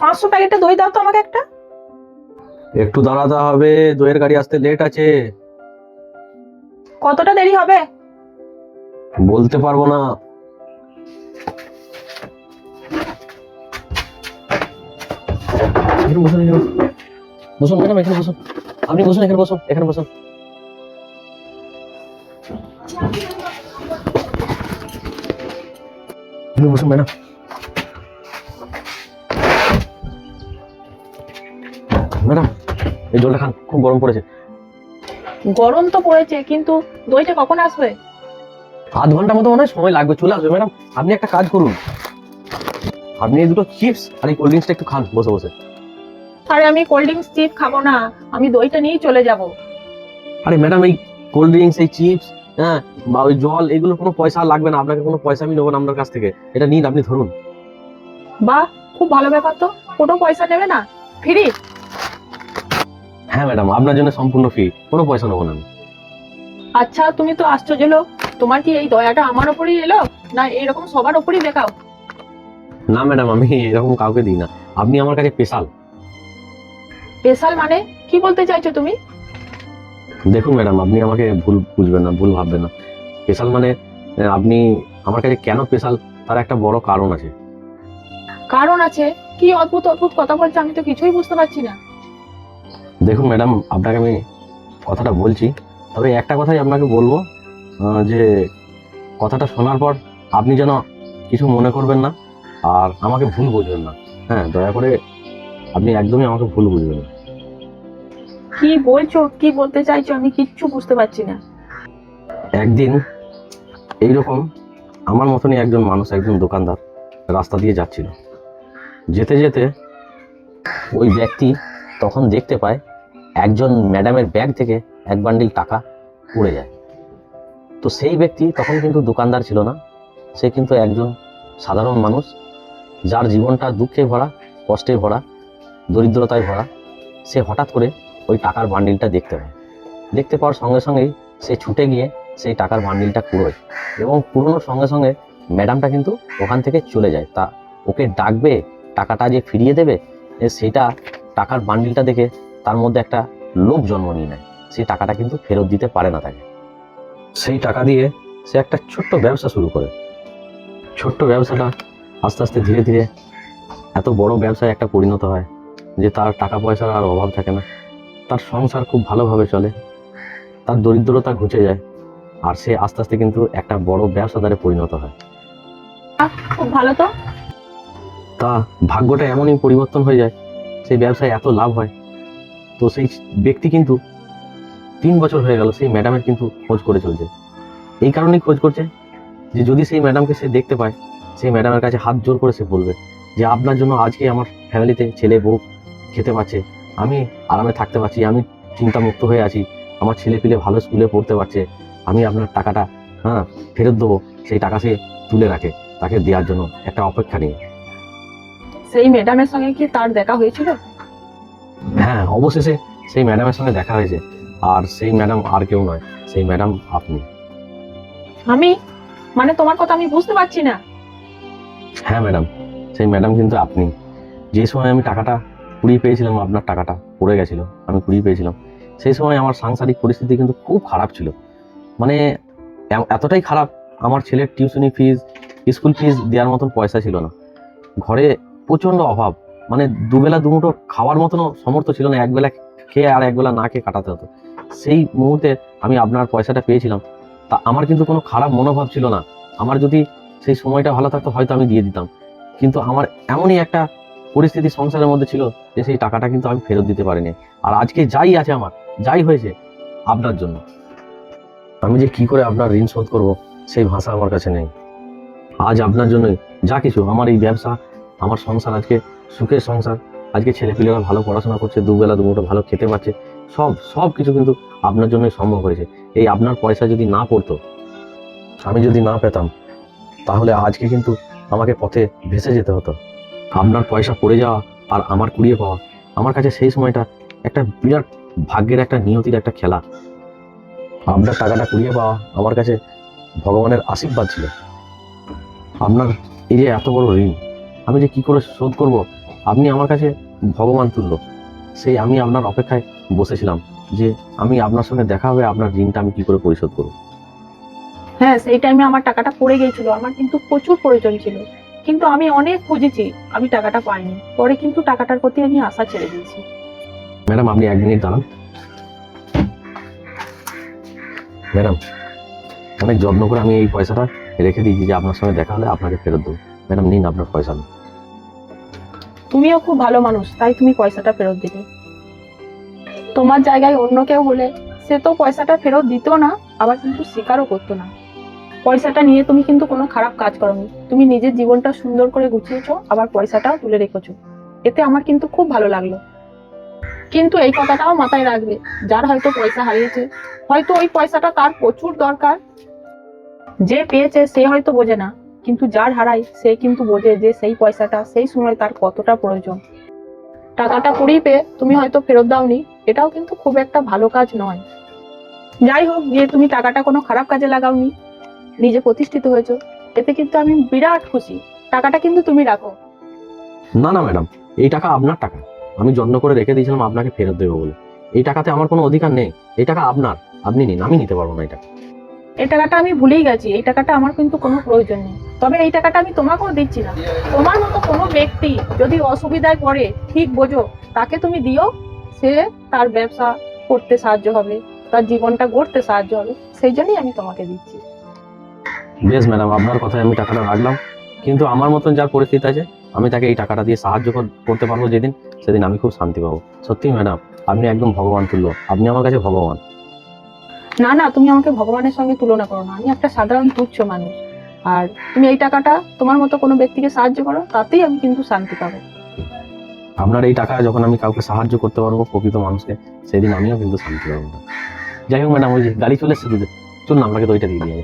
পাঁচশো প্যাকেটে দই দাও তো আমাকে একটা। একটু দাঁড়াতে হবে দইয়ের গাড়ি আসতে লেট আছে। কতটা দেরি হবে? বলতে পারব না। বসুন এখানে বসুন। ম্যাডাম এখানে বসুন। আপনি বসুন এখানে বসুন এখানে বসুন। বসুন ম্যাডাম এই জলটা খান খুব গরম পড়েছে। গরম তো পড়েছে কিন্তু দইটা কখন আসবে? আধ ঘণ্টার মতো মনে হয় সময় লাগবে চলে আসবে। ম্যাডাম আপনি একটা কাজ করুন। আপনি এই দুটো চিপস আর এই কোল্ড ড্রিঙ্কসটা একটু খান বসে বসে। আরে আমি কোল্ড ড্রিঙ্কস চিপ খাব না আমি দইটা নিয়েই চলে যাব। আরে ম্যাডাম এই কোল্ড ড্রিঙ্কস এই চিপস হ্যাঁ বা ওই জল এগুলো কোনো পয়সা লাগবে না আপনাকে কোনো পয়সা আমি নেব না আপনার কাছ থেকে। এটা নিন আপনি ধরুন। বাহ খুব ভালো ব্যাপার তো কোনো পয়সা নেবে না। ফ্রি। হ্যাঁ ম্যাডাম আপনার জন্য সম্পূর্ণ ফ্রি কোনো পয়সা নেব না আমি। আচ্ছা তুমি তো আশ্চর্য লোক। তোমার কি এই দয়াটা আমার ওপরেই এলো? না এরকম সবার ওপরেই দেখাও না ম্যাডাম আমি এরকম কাউকে দিই না। আপনি আমার কাছে স্পেশাল স্পেশাল মানে? কি বলতে চাইছো তুমি? দেখুন ম্যাডাম আপনি আমাকে ভুল বুঝবেন না ভুল ভাববেন না। স্পেশাল মানে আপনি আমার কাছে কেন স্পেশাল তার একটা বড় কারণ আছে। কারণ আছে? কি অদ্ভুত অদ্ভুত কথা বলছো? আমি তো কিছুই বুঝতে পারছি না। দেখুন ম্যাডাম আপনাকে আমি কথাটা বলছি তবে একটা কথাই আপনাকে বলব যে কথাটা শোনার পর আপনি যেন কিছু মনে করবেন না আর আমাকে ভুল বুঝবেন না। হ্যাঁ দয়া করে আপনি একদমই আমাকে ভুল বুঝবেন না। কি বলছো? কি বলতে চাইছো? আমি কিচ্ছু বুঝতে পারছি না। একদিন এইরকম আমার মতনই একজন মানুষ একজন দোকানদার রাস্তা দিয়ে যাচ্ছিল। যেতে যেতে ওই ব্যক্তি তখন দেখতে পায় একজন ম্যাডামের ব্যাগ থেকে এক বান্ডিল টাকা পড়ে যায়। তো সেই ব্যক্তি তখন কিন্তু দোকানদার ছিল না। সে কিন্তু একজন সাধারণ মানুষ, যার জীবনটা দুঃখে ভরা, কষ্টে ভরা, দরিদ্রতায় ভরা। সে হঠাৎ করে ওই টাকার বান্ডিলটা দেখতে পায়। দেখতে পাওয়ার সঙ্গে সঙ্গেই সে ছুটে গিয়ে সেই টাকার বান্ডিলটা কুড়োয় এবং কুড়োনোর সঙ্গে সঙ্গে ম্যাডামটা কিন্তু ওখান থেকে চলে যায়। তা ওকে ডাকবে, টাকাটা যে ফিরিয়ে দেবে সেটা টাকার বান্ডিলটা দেখে তার মধ্যে একটা লোভ জন্ম নিয়ে নেয়। সেই টাকাটা কিন্তু ফেরত দিতে পারে না তাকে। সেই টাকা দিয়ে সে একটা ছোট্ট ব্যবসা শুরু করে। ছোট্ট ব্যবসাটা আস্তে আস্তে ধীরে ধীরে এত বড় ব্যবসায় একটা পরিণত হয় যে তার টাকা পয়সার আর অভাব থাকে না। তার সংসার খুব ভালোভাবে চলে। তার দরিদ্রতা ঘুচে যায়। আর সে আস্তে আস্তে কিন্তু একটা বড় ব্যবসাদারে পরিণত হয়। খুব ভালো তো। তা ভাগ্যটা এমনই পরিবর্তন হয়ে যায়। সেই ব্যবসায় এত লাভ হয়। তো সেই ব্যক্তি কিন্তু তিন বছর হয়ে গেল সেই ম্যাডামের কিন্তু খোঁজ করে চলছে। এই কারণেই খোঁজ করছে যে যদি সেই ম্যাডামকে সে দেখতে পায়, সেই ম্যাডামের কাছে হাত জোর করে সে বলবে যে, আপনার জন্য আজকে আমার ফ্যামিলিতে ছেলে বউ খেতে পাচ্ছে, আমি আরামে থাকতে পারছি, আমি চিন্তামুক্ত হয়ে আছি, আমার ছেলে পিলে ভালো স্কুলে পড়তে পারছে, আমি আপনার টাকাটা হ্যাঁ ফেরত দেবো, সেই টাকা সে তুলে রাখে, তাকে দেওয়ার জন্য একটা অপেক্ষা নিয়ে। সেই ম্যাডামের সঙ্গে কি তার দেখা হয়েছিল? হ্যাঁ অবশেষে সেই ম্যাডামের সঙ্গে দেখা হয়েছে। আর সেই ম্যাডাম আর কেউ নয় সেই ম্যাডাম আপনি। আমি? মানে তোমার কথা আমি বুঝতে পারছি না। হ্যাঁ ম্যাডাম সেই ম্যাডাম কিন্তু আপনি। যে সময় আমি টাকাটা কুড়িয়ে পেয়েছিলাম আপনার টাকাটা পড়ে গেছিল আমি কুড়িয়ে পেয়েছিলাম সেই সময় আমার সাংসারিক পরিস্থিতি কিন্তু খুব খারাপ ছিল। মানে এতটাই খারাপ আমার ছেলের টিউশনি ফিজ স্কুল ফিজ দেওয়ার মতন পয়সা ছিল না। ঘরে প্রচণ্ড অভাব মানে দুবেলা দুমুঠো খাওয়ার মতনও সমর্থ ছিল না, একবেলা খেয়ে আর একবেলা না খেয়ে কাটাতে হতো। সেই মুহূর্তে আমি আপনার পয়সাটা পেয়েছিলাম। তা আমার কিন্তু কোনো খারাপ মনোভাব ছিল না। আমার যদি সেই সময়টা ভালো থাকতো, হয়তো আমি দিয়ে দিতাম। কিন্তু আমার এমনই একটা পরিস্থিতি সংসারের মধ্যে ছিল যে সেই টাকাটা কিন্তু আমি ফেরত দিতে পারিনি। আর আজকে যাই আছে আমার, যাই হয়েছে আপনার জন্য। আমি যে কি করে আপনার ঋণ শোধ করব, সেই ভাষা আমার কাছে নেই। আজ আপনার জন্যই যা কিছু, আমার এই ব্যবসা, আমার সংসার আজকে সুখের সংসার। আজকে ছেলেপিলেরা ভালো পড়াশোনা করছে, দুবেলা দুমুটো ভালো খেতে পাচ্ছে। সব সব কিছু কিন্তু আপনার জন্যই সম্ভব হয়েছে। এই আপনার পয়সা যদি না পড়তো, আমি যদি না পেতাম, তাহলে আজকে কিন্তু আমাকে পথে ভেসে যেতে হতো। আপনার পয়সা পড়ে যাওয়া আর আমার কুড়িয়ে পাওয়া, আমার কাছে সেই সময়টা একটা বিরাট ভাগ্যের একটা নিয়তির একটা খেলা। আপনার টাকাটা কুড়িয়ে পাওয়া আমার কাছে ভগবানের আশীর্বাদ ছিল। আপনার এই যে এত বড় ঋণ, আমি যে কি করে শোধ করব? আপনি আমার কাছে ভগবান তুল্য। সেই আমি আপনার অপেক্ষায় বসেছিলাম যে আমি আপনার সঙ্গে দেখা হবে আপনার ঋণটা আমি কি করে পরিশোধ করব। হ্যাঁ সেই টাইমে আমার টাকাটা পড়ে গিয়েছিল আমার কিন্তু প্রচুর প্রয়োজন ছিল। কিন্তু আমি অনেক খুঁজেছি আমি টাকাটা পাইনি। পরে কিন্তু টাকাটার প্রতি আমি আশা ছেড়ে দিয়েছি। ম্যাডাম আপনি এক মিনিট দাঁড়ান। ম্যাডাম অনেক যত্ন করে আমি এই পয়সাটা রেখে দিয়েছি যে আপনার সঙ্গে দেখা হলে আপনাকে ফেরত দেবো। ম্যাডাম নিন আপনার পয়সা। নিন। তুমিও খুব ভালো মানুষ, তাই তুমি পয়সাটা ফেরত দিলে। তোমার জায়গায় অন্য কেউ হলে সে তো পয়সাটা ফেরত দিত না, আবার কিন্তু স্বীকারও করতো না। পয়সাটা নিয়ে তুমি কিন্তু কোনো খারাপ কাজ করনি। তুমি নিজের জীবনটা সুন্দর করে গুছিয়েছো, আবার পয়সাটাও তুলে রেখেছো। এতে আমার কিন্তু খুব ভালো লাগল। কিন্তু এই কথাটাও মাথায় রাখবে, যার হয়তো পয়সা হারিয়েছে, হয়তো ওই পয়সাটা তার প্রচুর দরকার। যে পেয়েছে সে হয়তো বোঝে না। কিন্তু যার হারায় সে কিন্তু বোঝে যে সেই পয়সাটা সেই সময় তার কতটা প্রয়োজন। টাকাটা কুড়িয়ে পেয়ে তুমি হয়তো ফেরত দাওনি এটাও কিন্তু খুব একটা ভালো কাজ নয়। যাই হোক যে তুমি টাকাটা কোনো খারাপ কাজে লাগাওনি নিজে প্রতিষ্ঠিত হয়েছো এতে কিন্তু আমি বিরাট খুশি। টাকাটা কিন্তু তুমি রাখো। না না ম্যাডাম এই টাকা আপনার টাকা। আমি যত্ন করে রেখে দিয়েছিলাম আপনাকে ফেরত দেবো বলে। এই টাকাতে আমার কোনো অধিকার নেই এই টাকা আপনার আপনি নিন আমি নিতে পারব না এটা। এই টাকাটা আমি ভুলেই গেছি এই টাকাটা আমার কিন্তু কোনো প্রয়োজন নেই। তবে এই টাকাটা আমি তোমাকেও দিচ্ছি না। তোমার মতো কোনো ব্যক্তি যদি অসুবিধায় পড়ে ঠিক বোঝো তাকে তুমি দিও সে তার ব্যবসা করতে সাহায্য হবে তার জীবনটা গড়তে সাহায্য হবে সেই জন্যই আমি তোমাকে দিচ্ছি। বেশ ম্যাডাম আপনার কথায় আমি টাকাটা রাখলাম। কিন্তু আমার মতন যার পরিস্থিতি আছে আমি তাকে এই টাকাটা দিয়ে সাহায্য করতে পারব যেদিন সেদিন আমি খুব শান্তি পাবো। সত্যি ম্যাডাম আপনি একদম ভগবান তুল্য। আপনি আমার কাছে ভগবান। না না তুমি আমাকে ভগবানের সঙ্গে তুলনা করো না। আমি একটা সাধারণ তুচ্ছ মানুষ। আর তুমি এই টাকাটা তোমার মতো কোনো ব্যক্তিকে সাহায্য করো, তাতেই আমি কিন্তু শান্তি পাবো। আপনার এই টাকা যখন আমি কাউকে সাহায্য করতে পারব প্রকৃত মানুষকে, সেদিন আমিও কিন্তু শান্তি পাবো। যাই হোক ম্যাডাম, ওই যে গাড়ি চলে এসেছে চলুন, আপনাকে তো ওইটা দিয়ে দিয়ে